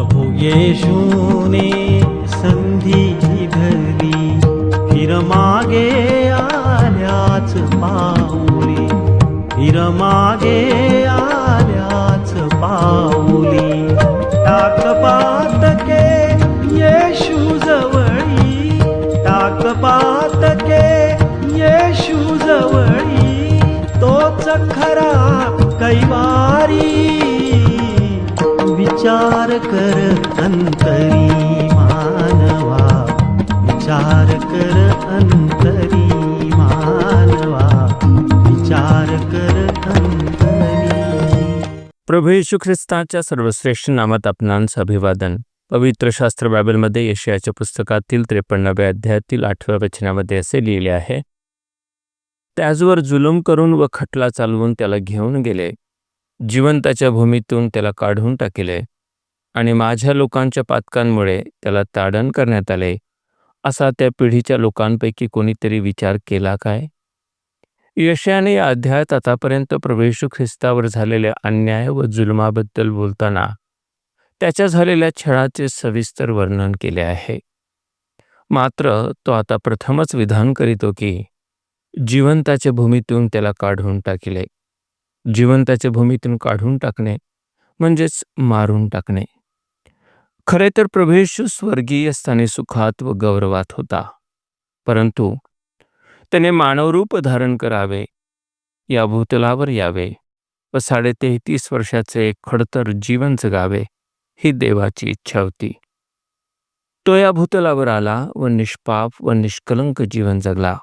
प्रभु येशूने संधी भरली फिर मागे आल्याच पाऊली. फिर मागे आल्याच पाऊली. टाक पातके येशू जवळी. टाक पातके येशू जवळी. तोच खरा कैवारी विचार कर अंतरी मानवा. विचार कर अंतरी मानवा. विचार कर अंतरी. प्रभू येशू ख्रिस्ताच्या सर्वश्रेष्ठ नामात आपणांस अभिवादन. पवित्र शास्त्र बायबलमध्ये यशयाच्या पुस्तकातील त्रेपन्नाव्या अध्यायातील आठव्या वचनामध्ये असे लिहिले आहे. त्याचवर जुलूम करून व खटला चालवून त्याला घेऊन गेले. जिवंताच्या भूमीतून त्याला काढून टाकिले आणि माझ्या लोकांच्या पातकांमुळे त्याला ताडण करण्यात आले. असा त्या पिढीच्या लोकांपैकी कोणीतरी विचार केला काय? यशयाने या अध्यायात आतापर्यंत प्रवेशू ख्रिस्तावर झालेल्या अन्याय व जुलमाबद्दल बोलताना त्याच्या झालेल्या छळाचे सविस्तर वर्णन केले आहे. मात्र तो आता प्रथमच विधान करीतो की जिवंताच्या भूमीतून त्याला काढून टाकिले. जिवंताच्या भूमीतून काढून टाकणे म्हणजेच मारून टाकणे. खरे तर प्रभेशू स्वर्गीय स्थानी सुखात व गौरवात होता. परंतु त्याने मानवरूप धारण करावे या भूतलावर यावे व साडेतेहतीस वर्षाचे खडतर जीवन जगावे ही देवाची इच्छा होती. तो या भूतलावर आला व निष्पाप व निष्कलंक जीवन जगला.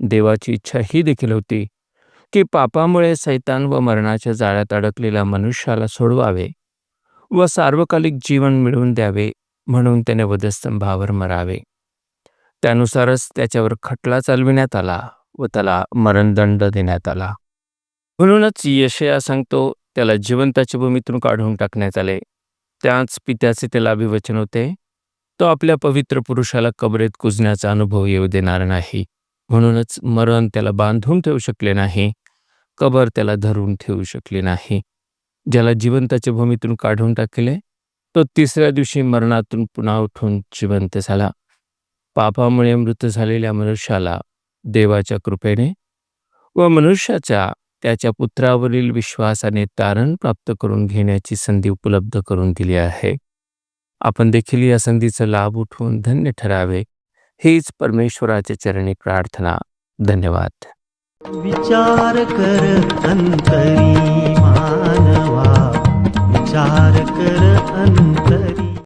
देवाची इच्छा ही देखील होती की पापामुळे सैतान व मरणाच्या जाळ्यात अडकलेल्या मनुष्याला सोडवावे व सार्वकालिक जीवन मिळवून द्यावे म्हणून त्याने वधस्तंभावर मरावे. त्यानुसारच त्याच्यावर खटला चालविण्यात आला व त्याला मरणदंड देण्यात आला. म्हणूनच यशया सांगतो त्याला जिवंताच्या भूमीतून काढून टाकण्यात आले. त्याच पित्याचे त्याला अभिवचन होते. तो आपल्या पवित्र पुरुषाला कबरेत कुजण्याचा अनुभव येऊ देणार नाही. म्हणूनच मरण त्याला बांधून ठेवू शकले नाही कबर त्याला धरून ठेवू शकले नाही. ज्याला जिवंताच्या भूमीतून काढून टाकले तो तिसऱ्या दिवशी मरणातून पुन्हा उठून जिवंत झाला. पापामुळे मृत झालेल्या मनुष्याला देवाच्या कृपेने व मनुष्याच्या त्याच्या पुत्रावरील विश्वासाने तारण प्राप्त करून घेण्याची संधी उपलब्ध करून दिली आहे. आपण देखील या संधीचा लाभ उठवून धन्य ठरावे. हीच परमेश्वराच्या चरणी प्रार्थना. धन्यवाद. विचार कर अंतर.